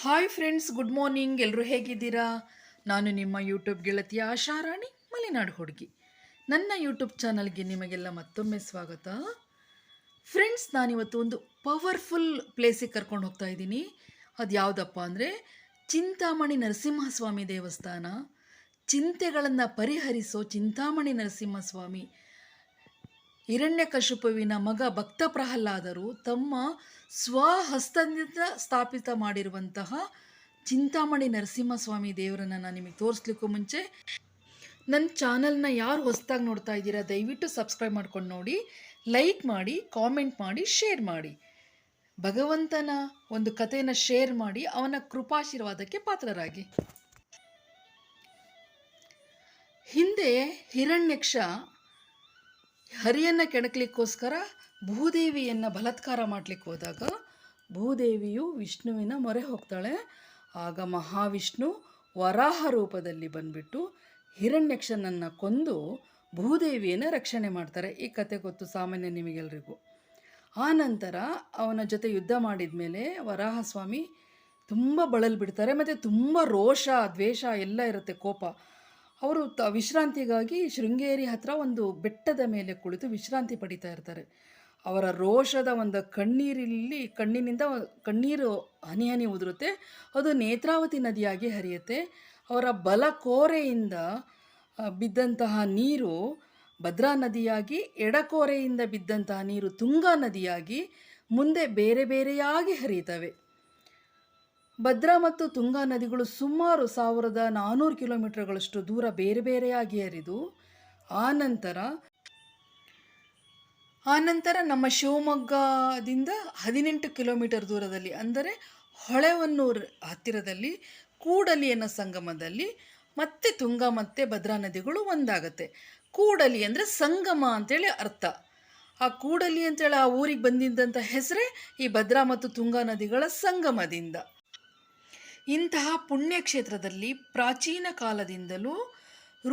Hi friends good morning ಎಲ್ಲರೂ ಹೇಗಿದ್ದೀರಾ? ನಾನು ನಿಮ್ಮ ಯೂಟ್ಯೂಬ್ ಗೆಳತಿಯ ಆಶಾರಾಣಿ ಮಲೆನಾಡು ಹುಡುಗಿ. ನನ್ನ ಯೂಟ್ಯೂಬ್ ಚಾನಲ್ಗೆ ನಿಮಗೆಲ್ಲ ಮತ್ತೊಮ್ಮೆ ಸ್ವಾಗತ. ಫ್ರೆಂಡ್ಸ್ ನಾನಿವತ್ತು ಒಂದು ಪವರ್ಫುಲ್ ಪ್ಲೇಸಿಗೆ ಕರ್ಕೊಂಡು ಹೋಗ್ತಾ ಇದ್ದೀನಿ. ಅದು ಯಾವುದಪ್ಪ ಅಂದರೆ, ಚಿಂತಾಮಣಿ ನರಸಿಂಹಸ್ವಾಮಿ ದೇವಸ್ಥಾನ. ಚಿಂತೆಗಳನ್ನು ಪರಿಹರಿಸೋ ಚಿಂತಾಮಣಿ ನರಸಿಂಹಸ್ವಾಮಿ ಹಿರಣ್ಯಕಶಿಪುವಿನ ಮಗ ಭಕ್ತ ಪ್ರಹ್ಲಾದರು ತಮ್ಮ ಸ್ವಹಸ್ತದಿಂದ ಸ್ಥಾಪಿತ ಮಾಡಿರುವಂತಹ ಚಿಂತಾಮಣಿ ನರಸಿಂಹಸ್ವಾಮಿ ದೇವರನ್ನು ನಾನು ನಿಮಗೆ ತೋರಿಸ್ಲಿಕ್ಕೂ ಮುಂಚೆ. ನನ್ನ ಚಾನಲ್ನ ಯಾರು ಹೊಸದಾಗಿ ನೋಡ್ತಾ ಇದ್ದೀರಾ, ದಯವಿಟ್ಟು ಸಬ್ಸ್ಕ್ರೈಬ್ ಮಾಡ್ಕೊಂಡು ನೋಡಿ, ಲೈಕ್ ಮಾಡಿ, ಕಾಮೆಂಟ್ ಮಾಡಿ, ಶೇರ್ ಮಾಡಿ. ಭಗವಂತನ ಒಂದು ಕಥೆಯನ್ನು ಶೇರ್ ಮಾಡಿ, ಅವನ ಕೃಪಾಶೀರ್ವಾದಕ್ಕೆ ಪಾತ್ರರಾಗಿ. ಹಿಂದೆ ಹಿರಣ್ಯಕ್ಷ ಹರಿಯನ್ನು ಕೆಣಕಲಿಕ್ಕೋಸ್ಕರ ಭೂದೇವಿಯನ್ನು ಬಲತ್ಕಾರ ಮಾಡಲಿಕ್ಕೆ ಹೋದಾಗ ಭೂದೇವಿಯು ವಿಷ್ಣುವಿನ ಮೊರೆ ಹೋಗ್ತಾಳೆ. ಆಗ ಮಹಾವಿಷ್ಣು ವರಾಹ ರೂಪದಲ್ಲಿ ಬಂದ್ಬಿಟ್ಟು ಹಿರಣ್ಯಕ್ಷನನ್ನು ಕೊಂದು ಭೂದೇವಿಯನ್ನು ರಕ್ಷಣೆ ಮಾಡ್ತಾರೆ. ಈ ಕತೆ ಗೊತ್ತು ಸಾಮಾನ್ಯ ನಿಮಗೆಲ್ರಿಗೂ. ಆ ನಂತರ ಅವನ ಜೊತೆ ಯುದ್ಧ ಮಾಡಿದ ಮೇಲೆ ವರಾಹಸ್ವಾಮಿ ತುಂಬ ಬಳಲ್ಬಿಡ್ತಾರೆ. ಮತ್ತು ತುಂಬ ರೋಷ, ದ್ವೇಷ ಎಲ್ಲ ಇರುತ್ತೆ, ಕೋಪ. ಅವರು ತ ವಿಶ್ರಾಂತಿಗಾಗಿ ಶೃಂಗೇರಿ ಹತ್ರ ಒಂದು ಬೆಟ್ಟದ ಮೇಲೆ ಕುಳಿತು ವಿಶ್ರಾಂತಿ ಪಡಿತಾ ಇರ್ತಾರೆ. ಅವರ ರೋಷದ ಒಂದು ಕಣ್ಣೀರಿಲ್ಲಿ ಕಣ್ಣಿನಿಂದ ಕಣ್ಣೀರು ಹನಿ ಹನಿ ಉದುರುತ್ತೆ. ಅದು ನೇತ್ರಾವತಿ ನದಿಯಾಗಿ ಹರಿಯುತ್ತೆ. ಅವರ ಬಲ ಕೋರೆಯಿಂದ ಬಿದ್ದಂತಹ ನೀರು ಭದ್ರಾ ನದಿಯಾಗಿ, ಎಡಕೋರೆಯಿಂದ ಬಿದ್ದಂತಹ ನೀರು ತುಂಗಾ ನದಿಯಾಗಿ, ಮುಂದೆ ಬೇರೆ ಬೇರೆಯಾಗಿ ಹರಿಯುತ್ತವೆ. ಭದ್ರಾ ಮತ್ತು ತುಂಗಾ ನದಿಗಳು ಸುಮಾರು ಸಾವಿರದ ನಾನ್ನೂರು ಕಿಲೋಮೀಟರ್ಗಳಷ್ಟು ದೂರ ಬೇರೆ ಬೇರೆಯಾಗಿ ಹರಿದು ಆನಂತರ ಆನಂತರ ನಮ್ಮ ಶಿವಮೊಗ್ಗದಿಂದ ಹದಿನೆಂಟು ಕಿಲೋಮೀಟರ್ ದೂರದಲ್ಲಿ, ಅಂದರೆ ಹೊಳೆವನ್ನೂರು ಹತ್ತಿರದಲ್ಲಿ, ಕೂಡಲಿ ಅನ್ನೋ ಸಂಗಮದಲ್ಲಿ ಮತ್ತೆ ತುಂಗಾ ಮತ್ತು ಭದ್ರಾ ನದಿಗಳು ಒಂದಾಗತ್ತೆ. ಕೂಡಲಿ ಅಂದರೆ ಸಂಗಮ ಅಂತೇಳಿ ಅರ್ಥ. ಆ ಕೂಡಲಿ ಅಂತೇಳಿ ಆ ಊರಿಗೆ ಬಂದಿದ್ದಂಥ ಹೆಸರೇ ಈ ಭದ್ರಾ ಮತ್ತು ತುಂಗಾ ನದಿಗಳ ಸಂಗಮದಿಂದ. ಇಂತಹ ಪುಣ್ಯಕ್ಷೇತ್ರದಲ್ಲಿ ಪ್ರಾಚೀನ ಕಾಲದಿಂದಲೂ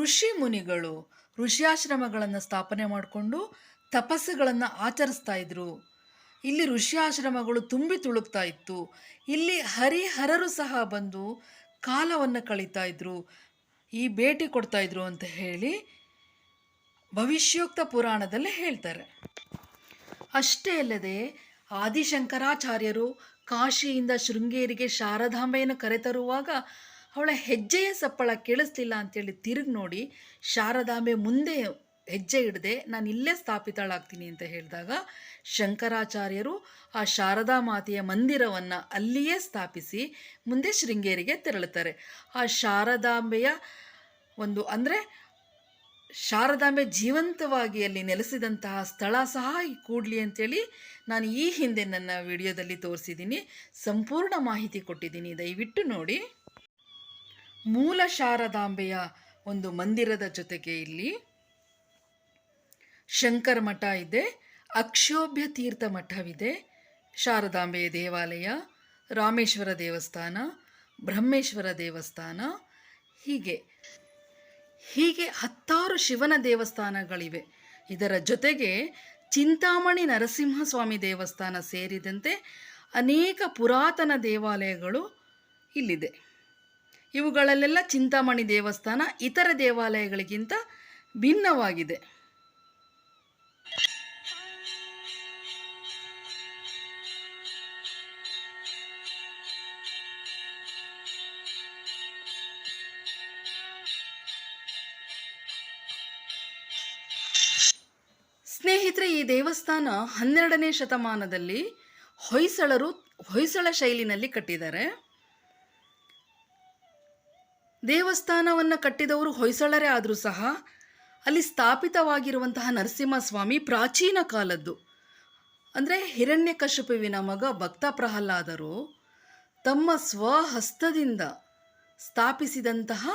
ಋಷಿ ಮುನಿಗಳು ಋಷ್ಯಾಶ್ರಮಗಳನ್ನು ಸ್ಥಾಪನೆ ಮಾಡಿಕೊಂಡು ತಪಸ್ಸುಗಳನ್ನು ಆಚರಿಸ್ತಾ ಇದ್ರು. ಇಲ್ಲಿ ಋಷ್ಯಾಶ್ರಮಗಳು ತುಂಬಿ ತುಳುಕ್ತಾ ಇತ್ತು. ಇಲ್ಲಿ ಹರಿಹರರು ಸಹ ಬಂದು ಕಾಲವನ್ನು ಕಳೀತಾ ಇದ್ರು. ಈ ಭೇಟಿ ಕೊಡ್ತಾ ಇದ್ರು ಅಂತ ಹೇಳಿ ಭವಿಷ್ಯೋಕ್ತ ಪುರಾಣದಲ್ಲಿ ಹೇಳ್ತಾರೆ. ಅಷ್ಟೇ ಅಲ್ಲದೆ ಆದಿಶಂಕರಾಚಾರ್ಯರು ಕಾಶಿಯಿಂದ ಶೃಂಗೇರಿಗೆ ಶಾರದಾಂಬೆಯನ್ನು ಕರೆತರುವಾಗ ಅವಳ ಹೆಜ್ಜೆಯ ಸಪ್ಪಳ ಕೇಳಿಸ್ಲಿಲ್ಲ ಅಂತೇಳಿ ತಿರುಗಿ ನೋಡಿ, ಶಾರದಾಂಬೆ ಮುಂದೆ ಹೆಜ್ಜೆ ಇಡದೆ ನಾನು ಇಲ್ಲೇ ಸ್ಥಾಪಿತಳಾಗ್ತೀನಿ ಅಂತ ಹೇಳಿದಾಗ ಶಂಕರಾಚಾರ್ಯರು ಆ ಶಾರದಾ ಮಾತೆಯ ಮಂದಿರವನ್ನು ಅಲ್ಲಿಯೇ ಸ್ಥಾಪಿಸಿ ಮುಂದೆ ಶೃಂಗೇರಿಗೆ ತೆರಳುತ್ತಾರೆ. ಆ ಶಾರದಾಂಬೆಯ ಒಂದು ಅಂದರೆ ಶಾರದಾಂಬೆ ಜೀವಂತವಾಗಿ ಅಲ್ಲಿ ನೆಲೆಸಿದಂತಹ ಸ್ಥಳ ಸಹ ಈ ಕೂಡ್ಲಿ ಅಂತೇಳಿ ನಾನು ಈ ಹಿಂದೆ ನನ್ನ ವಿಡಿಯೋದಲ್ಲಿ ತೋರಿಸಿದ್ದೀನಿ. ಸಂಪೂರ್ಣ ಮಾಹಿತಿ ಕೊಟ್ಟಿದ್ದೀನಿ. ದಯವಿಟ್ಟು ನೋಡಿ. ಮೂಲ ಶಾರದಾಂಬೆಯ ಒಂದು ಮಂದಿರದ ಜೊತೆಗೆ ಇಲ್ಲಿ ಶಂಕರ ಮಠ ಇದೆ. ಅಕ್ಷೋಭ್ಯ ತೀರ್ಥ ಮಠವಿದೆ. ಶಾರದಾಂಬೆಯ ದೇವಾಲಯ, ರಾಮೇಶ್ವರ ದೇವಸ್ಥಾನ, ಬ್ರಹ್ಮೇಶ್ವರ ದೇವಸ್ಥಾನ ಹೀಗೆ. ಹೀಗೆ ಹತ್ತಾರು ಶಿವನ ದೇವಸ್ಥಾನಗಳಿವೆ. ಇದರ ಜೊತೆಗೆ ಚಿಂತಾಮಣಿ ನರಸಿಂಹಸ್ವಾಮಿ ದೇವಸ್ಥಾನ ಸೇರಿದಂತೆ ಅನೇಕ ಪುರಾತನ ದೇವಾಲಯಗಳು ಇಲ್ಲಿದೆ. ಇವುಗಳಲ್ಲೆಲ್ಲ ಚಿಂತಾಮಣಿ ದೇವಸ್ಥಾನ ಇತರ ದೇವಾಲಯಗಳಿಗಿಂತ ಭಿನ್ನವಾಗಿದೆ. ಸ್ನೇಹಿತರೆ, ಈ ದೇವಸ್ಥಾನ ಹನ್ನೆರಡನೇ ಶತಮಾನದಲ್ಲಿ ಹೊಯ್ಸಳರು ಹೊಯ್ಸಳ ಶೈಲಿನಲ್ಲಿ ಕಟ್ಟಿದ್ದಾರೆ. ದೇವಸ್ಥಾನವನ್ನು ಕಟ್ಟಿದವರು ಹೊಯ್ಸಳರೇ ಆದರೂ ಸಹ ಅಲ್ಲಿ ಸ್ಥಾಪಿತವಾಗಿರುವಂತಹ ನರಸಿಂಹಸ್ವಾಮಿ ಪ್ರಾಚೀನ ಕಾಲದ್ದು. ಅಂದರೆ ಹಿರಣ್ಯಕಶಿಪುವಿನ ಮಗ ಭಕ್ತ ಪ್ರಹ್ಲಾದರು ತಮ್ಮ ಸ್ವಹಸ್ತದಿಂದ ಸ್ಥಾಪಿಸಿದಂತಹ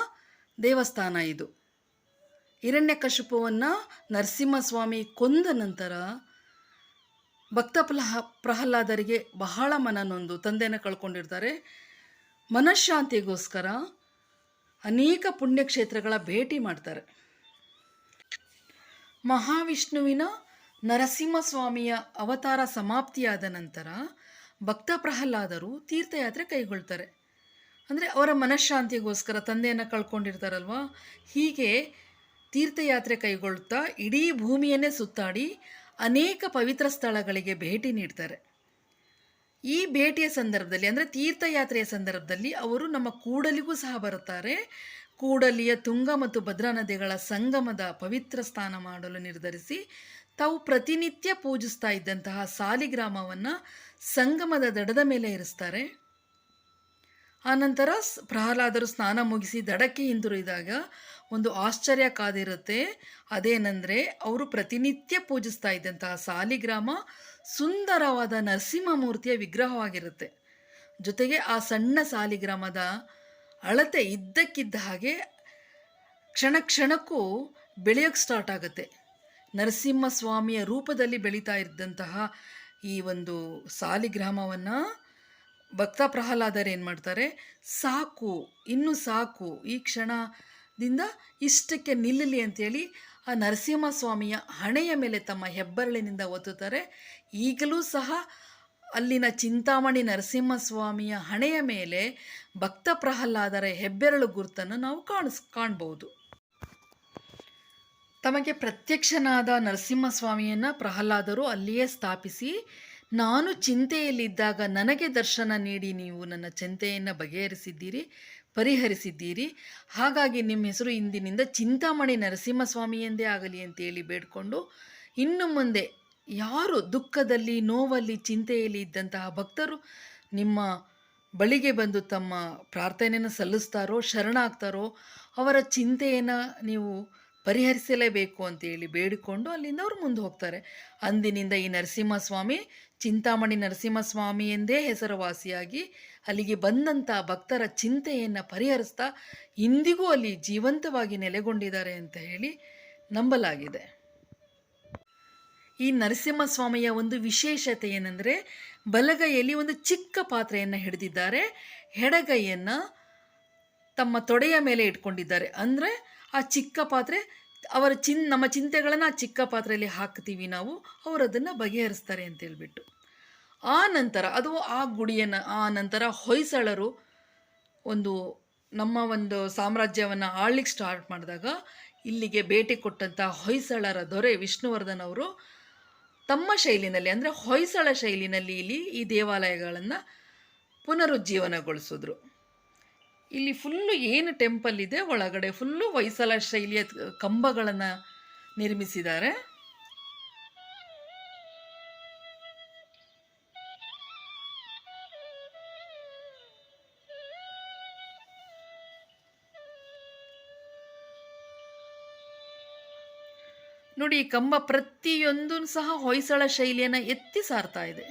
ದೇವಸ್ಥಾನ ಇದು. ಹಿರಣ್ಯಕಶಿಪುವನ್ನು ನರಸಿಂಹಸ್ವಾಮಿ ಕೊಂದ ನಂತರ ಭಕ್ತ ಪ್ರಹ ಪ್ರಹ್ಲಾದರಿಗೆ ಬಹಳ ಮನನೊಂದು ತಂದೆನ ಕಳ್ಕೊಂಡಿರ್ತಾರೆ. ಮನಃಶಾಂತಿಗೋಸ್ಕರ ಅನೇಕ ಪುಣ್ಯಕ್ಷೇತ್ರಗಳ ಭೇಟಿ ಮಾಡ್ತಾರೆ. ಮಹಾವಿಷ್ಣುವಿನ ನರಸಿಂಹಸ್ವಾಮಿಯ ಅವತಾರ ಸಮಾಪ್ತಿಯಾದ ನಂತರ ಭಕ್ತ ಪ್ರಹ್ಲಾದರು ತೀರ್ಥಯಾತ್ರೆ ಕೈಗೊಳ್ತಾರೆ. ಅಂದರೆ ಅವರ ಮನಃಶಾಂತಿಗೋಸ್ಕರ ತಂದೆಯನ್ನು ಕಳ್ಕೊಂಡಿರ್ತಾರಲ್ವ? ಹೀಗೆ ತೀರ್ಥಯಾತ್ರೆ ಕೈಗೊಳ್ತಾ ಇಡೀ ಭೂಮಿಯನ್ನೇ ಸುತ್ತಾಡಿ ಅನೇಕ ಪವಿತ್ರ ಸ್ಥಳಗಳಿಗೆ ಭೇಟಿ ನೀಡ್ತಾರೆ. ಈ ಭೇಟಿಯ ಸಂದರ್ಭದಲ್ಲಿ, ಅಂದರೆ ತೀರ್ಥಯಾತ್ರೆಯ ಸಂದರ್ಭದಲ್ಲಿ ಅವರು ನಮ್ಮ ಕೂಡಲಿಗೂ ಸಹ ಬರುತ್ತಾರೆ. ಕೂಡಲಿಯ ತುಂಗ ಮತ್ತು ಭದ್ರಾ ನದಿಗಳ ಸಂಗಮದ ಪವಿತ್ರ ಸ್ಥಾನ ಮಾಡಲು ನಿರ್ಧರಿಸಿ ತಾವು ಪ್ರತಿನಿತ್ಯ ಪೂಜಿಸ್ತಾ ಇದ್ದಂತಹ ಸಾಲಿಗ್ರಾಮವನ್ನು ಸಂಗಮದ ದಡದ ಮೇಲೆ ಇರಿಸ್ತಾರೆ. ಆನಂತರ ಪ್ರಹ್ಲಾದರು ಸ್ನಾನ ಮುಗಿಸಿ ದಡಕ್ಕೆ ಹಿಂದಿರುಗಿದಾಗ ಒಂದು ಆಶ್ಚರ್ಯ ಕಾದಿರುತ್ತೆ. ಅದೇನೆಂದರೆ ಅವರು ಪ್ರತಿನಿತ್ಯ ಪೂಜಿಸ್ತಾ ಇದ್ದಂತಹ ಸಾಲಿಗ್ರಾಮ ಸುಂದರವಾದ ನರಸಿಂಹಮೂರ್ತಿಯ ವಿಗ್ರಹವಾಗಿರುತ್ತೆ. ಜೊತೆಗೆ ಆ ಸಣ್ಣ ಸಾಲಿಗ್ರಾಮದ ಅಳತೆ ಇದ್ದಕ್ಕಿದ್ದ ಹಾಗೆ ಕ್ಷಣ ಕ್ಷಣಕ್ಕೂ ಬೆಳೆಯೋಕ್ಕೆ ಸ್ಟಾರ್ಟ್ ಆಗುತ್ತೆ. ನರಸಿಂಹ ಸ್ವಾಮಿಯ ರೂಪದಲ್ಲಿ ಬೆಳೀತಾ ಇದ್ದಂತಹ ಈ ಒಂದು ಸಾಲಿಗ್ರಾಮವನ್ನು ಭಕ್ತ ಪ್ರಹ್ಲಾದರು ಏನು ಮಾಡ್ತಾರೆ? ಸಾಕು, ಇನ್ನು ಸಾಕು, ಈ ಕ್ಷಣದಿಂದ ಇಷ್ಟಕ್ಕೆ ನಿಲ್ಲಲಿ ಅಂತೇಳಿ ಆ ನರಸಿಂಹ ಸ್ವಾಮಿಯ ಹಣೆಯ ಮೇಲೆ ತಮ್ಮ ಹೆಬ್ಬರಳಿನಿಂದ ಒತ್ತುತ್ತಾರೆ. ಈಗಲೂ ಸಹ ಅಲ್ಲಿನ ಚಿಂತಾಮಣಿ ನರಸಿಂಹ ಸ್ವಾಮಿಯ ಹಣೆಯ ಮೇಲೆ ಭಕ್ತ ಪ್ರಹ್ಲಾದರ ಹೆಬ್ಬೆರಳು ಗುರುತನ್ನು ನಾವು ಕಾಣಿಸ್ ಕಾಣ್ಬೋದು. ತಮಗೆ ಪ್ರತ್ಯಕ್ಷನಾದ ನರಸಿಂಹಸ್ವಾಮಿಯನ್ನು ಪ್ರಹ್ಲಾದರು ಅಲ್ಲಿಯೇ ಸ್ಥಾಪಿಸಿ, ನಾನು ಚಿಂತೆಯಲ್ಲಿದ್ದಾಗ ನನಗೆ ದರ್ಶನ ನೀಡಿ ನೀವು ನನ್ನ ಚಿಂತೆಯನ್ನು ಬಗೆಹರಿಸಿದ್ದೀರಿ. ಪರಿಹರಿಸಿದ್ದೀರಿ. ಹಾಗಾಗಿ ನಿಮ್ಮ ಹೆಸರು ಇಂದಿನಿಂದ ಚಿಂತಾಮಣಿ ನರಸಿಂಹಸ್ವಾಮಿ ಎಂದೇ ಆಗಲಿ ಅಂತೇಳಿ ಬೇಡಿಕೊಂಡು, ಇನ್ನು ಮುಂದೆ ಯಾರು ದುಃಖದಲ್ಲಿ, ನೋವಲ್ಲಿ, ಚಿಂತೆಯಲ್ಲಿ ಇದ್ದಂತಹ ಭಕ್ತರು ನಿಮ್ಮ ಬಳಿಗೆ ಬಂದು ತಮ್ಮ ಪ್ರಾರ್ಥನೆಯನ್ನು ಸಲ್ಲಿಸ್ತಾರೋ, ಶರಣಾಗ್ತಾರೋ, ಅವರ ಚಿಂತೆಯನ್ನು ನೀವು ಪರಿಹರಿಸಲೇಬೇಕು ಅಂತೇಳಿ ಬೇಡಿಕೊಂಡು ಅಲ್ಲಿಂದ ಅವ್ರು ಮುಂದೆ ಹೋಗ್ತಾರೆ. ಅಂದಿನಿಂದ ಈ ನರಸಿಂಹಸ್ವಾಮಿ, ಚಿಂತಾಮಣಿ ನರಸಿಂಹಸ್ವಾಮಿ ಎಂದೇ ಹೆಸರುವಾಸಿಯಾಗಿ ಅಲ್ಲಿಗೆ ಬಂದಂಥ ಭಕ್ತರ ಚಿಂತೆಯನ್ನು ಪರಿಹರಿಸ್ತಾ ಇಂದಿಗೂ ಅಲ್ಲಿ ಜೀವಂತವಾಗಿ ನೆಲೆಗೊಂಡಿದ್ದಾರೆ ಅಂತ ಹೇಳಿ ನಂಬಲಾಗಿದೆ. ಈ ನರಸಿಂಹಸ್ವಾಮಿಯ ಒಂದು ವಿಶೇಷತೆ ಏನಂದರೆ, ಬಲಗೈಯಲ್ಲಿ ಒಂದು ಚಿಕ್ಕ ಪಾತ್ರೆಯನ್ನು ಹಿಡಿದಿದ್ದಾರೆ. ಎಡಗೈಯನ್ನು ತಮ್ಮ ತೊಡೆಯ ಮೇಲೆ ಇಟ್ಕೊಂಡಿದ್ದಾರೆ. ಅಂದರೆ ಆ ಚಿಕ್ಕ ಪಾತ್ರೆ ಅವರ ಚಿನ್, ನಮ್ಮ ಚಿಂತೆಗಳನ್ನು ಆ ಚಿಕ್ಕ ಪಾತ್ರೆಯಲ್ಲಿ ಹಾಕ್ತೀವಿ ನಾವು, ಅವರು ಅದನ್ನು ಬಗೆಹರಿಸ್ತಾರೆ ಅಂತ ಹೇಳಿಬಿಟ್ಟು. ಆ ನಂತರ, ಅದು ಆ ಗುಡಿಯನ್ನು, ಆ ನಂತರ ಹೊಯ್ಸಳರು ಒಂದು ನಮ್ಮ ಒಂದು ಸಾಮ್ರಾಜ್ಯವನ್ನು ಆಳ್ಲಿಕ್ಕೆ ಸ್ಟಾರ್ಟ್ ಮಾಡಿದಾಗ, ಇಲ್ಲಿಗೆ ಭೇಟಿ ಕೊಟ್ಟಂಥ ಹೊಯ್ಸಳರ ದೊರೆ ವಿಷ್ಣುವರ್ಧನ್ ಅವರು ತಮ್ಮ ಶೈಲಿನಲ್ಲಿ, ಅಂದರೆ ಹೊಯ್ಸಳ ಶೈಲಿನಲ್ಲಿ ಇಲ್ಲಿ ಈ ದೇವಾಲಯಗಳನ್ನು ಪುನರುಜ್ಜೀವನಗೊಳಿಸಿದ್ರು. ಇಲ್ಲಿ ಫುಲ್ಲು ಏನು ಟೆಂಪಲ್ ಇದೆ ಒಳಗಡೆ? ಫುಲ್ಲು ಹೊಯ್ಸಳ ಶೈಲಿಯ ಕಂಬಗಳನ್ನು ನಿರ್ಮಿಸಿದ್ದಾರೆ. ನೋಡಿ ಕಂಬ ಪ್ರತಿಯೊಂದೂ ಸಹ ಹೊಯ್ಸಳ ಶೈಲಿಯನ್ನು ಎತ್ತಿ ಸಾರ್ತಾ ಇದೆ.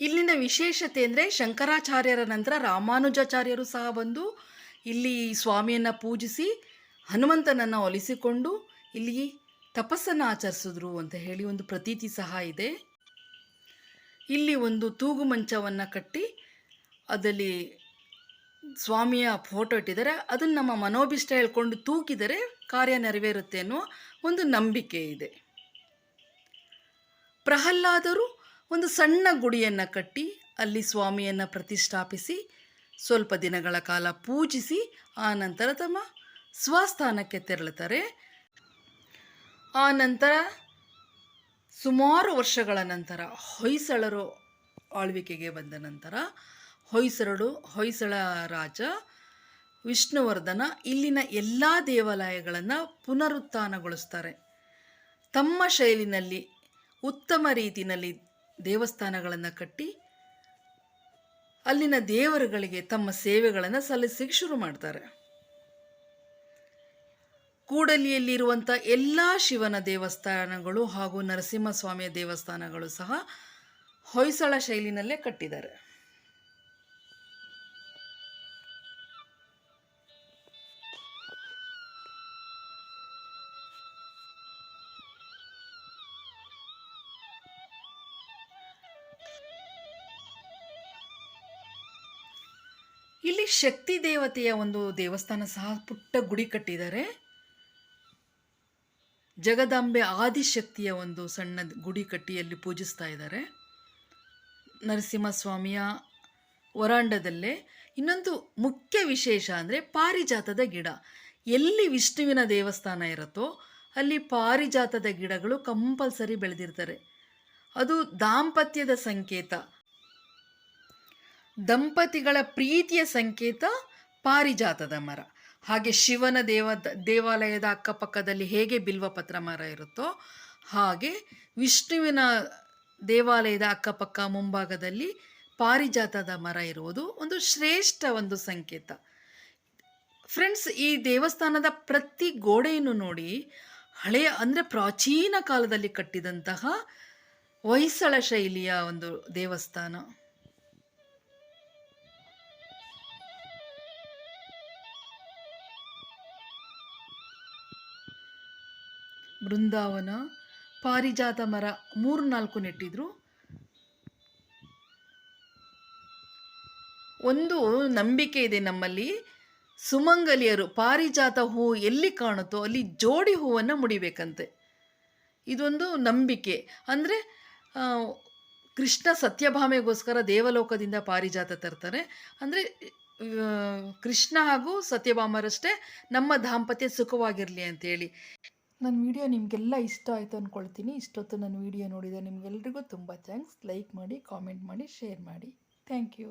ಇಲ್ಲಿನ ವಿಶೇಷತೆ ಅಂದರೆ ಶಂಕರಾಚಾರ್ಯರ ನಂತರ ರಾಮಾನುಜಾಚಾರ್ಯರು ಸಹ ಬಂದು ಇಲ್ಲಿ ಸ್ವಾಮಿಯನ್ನು ಪೂಜಿಸಿ ಹನುಮಂತನನ್ನು ಒಲಿಸಿಕೊಂಡು ಇಲ್ಲಿ ತಪಸ್ಸನ್ನು ಆಚರಿಸಿದ್ರು ಅಂತ ಹೇಳಿ ಒಂದು ಪ್ರತೀತಿ ಸಹ ಇದೆ. ಇಲ್ಲಿ ಒಂದು ತೂಗು ಮಂಚವನ್ನು ಕಟ್ಟಿ ಅದರಲ್ಲಿ ಸ್ವಾಮಿಯ ಫೋಟೋ ಇಟ್ಟಿದ್ದಾರೆ. ಅದನ್ನು ನಮ್ಮ ಮನೋಭಿಷ್ಟ ಹೇಳ್ಕೊಂಡು ತೂಕಿದರೆ ಕಾರ್ಯ ನೆರವೇರುತ್ತೆ ಅನ್ನುವ ಒಂದು ನಂಬಿಕೆ ಇದೆ. ಪ್ರಹ್ಲಾದರು ಒಂದು ಸಣ್ಣ ಗುಡಿಯನ್ನು ಕಟ್ಟಿ ಅಲ್ಲಿ ಸ್ವಾಮಿಯನ್ನು ಪ್ರತಿಷ್ಠಾಪಿಸಿ ಸ್ವಲ್ಪ ದಿನಗಳ ಕಾಲ ಪೂಜಿಸಿ ಆ ನಂತರ ತಮ್ಮ ಸ್ವಸ್ಥಾನಕ್ಕೆ ತೆರಳುತ್ತಾರೆ. ಆ ನಂತರ ಸುಮಾರು ವರ್ಷಗಳ ನಂತರ ಹೊಯ್ಸಳರು ಆಳ್ವಿಕೆಗೆ ಬಂದ ನಂತರ ಹೊಯ್ಸಳರು ಹೊಯ್ಸಳ ರಾಜ ವಿಷ್ಣುವರ್ಧನ ಇಲ್ಲಿನ ಎಲ್ಲ ದೇವಾಲಯಗಳನ್ನು ಪುನರುತ್ಥಾನಗೊಳಿಸ್ತಾರೆ. ತಮ್ಮ ಶೈಲಿನಲ್ಲಿ, ಉತ್ತಮ ರೀತಿಯಲ್ಲಿ ದೇವಸ್ಥಾನಗಳನ್ನು ಕಟ್ಟಿ ಅಲ್ಲಿನ ದೇವರುಗಳಿಗೆ ತಮ್ಮ ಸೇವೆಗಳನ್ನು ಸಲ್ಲಿಸಲಿಕ್ಕೆ ಶುರು ಮಾಡ್ತಾರೆ. ಕೂಡಲಿಯಲ್ಲಿರುವಂಥ ಎಲ್ಲ ಶಿವನ ದೇವಸ್ಥಾನಗಳು ಹಾಗೂ ನರಸಿಂಹಸ್ವಾಮಿಯ ದೇವಸ್ಥಾನಗಳು ಸಹ ಹೊಯ್ಸಳ ಶೈಲಿನಲ್ಲೇ ಕಟ್ಟಿದ್ದಾರೆ. ಶಕ್ತಿ ದೇವತೆಯ ಒಂದು ದೇವಸ್ಥಾನ ಸಹ ಪುಟ್ಟ ಗುಡಿ ಕಟ್ಟಿದ್ದಾರೆ. ಜಗದಾಂಬೆ ಆದಿಶಕ್ತಿಯ ಒಂದು ಸಣ್ಣ ಗುಡಿ ಕಟ್ಟಿಯಲ್ಲಿ ಪೂಜಿಸ್ತಾ ಇದ್ದಾರೆ. ನರಸಿಂಹಸ್ವಾಮಿಯ ವರಾಂಡದಲ್ಲೇ ಇನ್ನೊಂದು ಮುಖ್ಯ ವಿಶೇಷ ಅಂದರೆ ಪಾರಿಜಾತದ ಗಿಡ. ಎಲ್ಲಿ ವಿಷ್ಣುವಿನ ದೇವಸ್ಥಾನ ಇರುತ್ತೋ ಅಲ್ಲಿ ಪಾರಿಜಾತದ ಗಿಡಗಳು ಕಂಪಲ್ಸರಿ ಬೆಳೆದಿರ್ತಾರೆ. ಅದು ದಾಂಪತ್ಯದ ಸಂಕೇತ. ದಂಪತಿಗಳ ಪ್ರೀತಿಯ ಸಂಕೇತ ಪಾರಿಜಾತದ ಮರ. ಹಾಗೆ ಶಿವನ ದೇವ, ದೇವಾಲಯದ ಅಕ್ಕಪಕ್ಕದಲ್ಲಿ ಹೇಗೆ ಬಿಲ್ವಪತ್ರ ಮರ ಇರುತ್ತೋ ಹಾಗೆ ವಿಷ್ಣುವಿನ ದೇವಾಲಯದ ಅಕ್ಕಪಕ್ಕ ಮುಂಭಾಗದಲ್ಲಿ ಪಾರಿಜಾತದ ಮರ ಇರುವುದು ಒಂದು ಶ್ರೇಷ್ಠ ಒಂದು ಸಂಕೇತ. ಫ್ರೆಂಡ್ಸ್, ಈ ದೇವಸ್ಥಾನದ ಪ್ರತಿ ಗೋಡೆಯನ್ನು ನೋಡಿ ಹಳೆಯ ಅಂದರೆ ಪ್ರಾಚೀನ ಕಾಲದಲ್ಲಿ ಕಟ್ಟಿದಂತಹ ಹೊಯ್ಸಳ ಶೈಲಿಯ ಒಂದು ದೇವಸ್ಥಾನ. ಬೃಂದಾವನ, ಪಾರಿಜಾತ ಮರ ಮೂರು ನಾಲ್ಕು ನೆಟ್ಟಿದ್ರು. ಒಂದು ನಂಬಿಕೆ ಇದೆ ನಮ್ಮಲ್ಲಿ. ಸುಮಂಗಲಿಯರು ಪಾರಿಜಾತ ಹೂವು ಎಲ್ಲಿ ಕಾಣುತ್ತೋ ಅಲ್ಲಿ ಜೋಡಿ ಹೂವನ್ನು ಮುಡಿಬೇಕಂತೆ. ಇದೊಂದು ನಂಬಿಕೆ. ಅಂದರೆ ಕೃಷ್ಣ ಸತ್ಯಭಾಮೆಗೋಸ್ಕರ ದೇವಲೋಕದಿಂದ ಪಾರಿಜಾತ ತರ್ತಾರೆ. ಅಂದರೆ ಕೃಷ್ಣ ಹಾಗೂ ಸತ್ಯಭಾಮರಷ್ಟೇ ನಮ್ಮ ದಾಂಪತ್ಯ ಸುಖವಾಗಿರಲಿ ಅಂತೇಳಿ. ನನ್ನ ವಿಡಿಯೋ ನಿಮಗೆಲ್ಲ ಇಷ್ಟ ಆಯಿತು ಅಂದ್ಕೊಳ್ತೀನಿ ಇಷ್ಟೊತ್ತು ನನ್ನ ವಿಡಿಯೋ ನೋಡಿದ ನಿಮಗೆಲ್ರಿಗೂ ತುಂಬ ಥ್ಯಾಂಕ್ಸ್ ಲೈಕ್ ಮಾಡಿ ಕಾಮೆಂಟ್ ಮಾಡಿ ಶೇರ್ ಮಾಡಿ. Thank you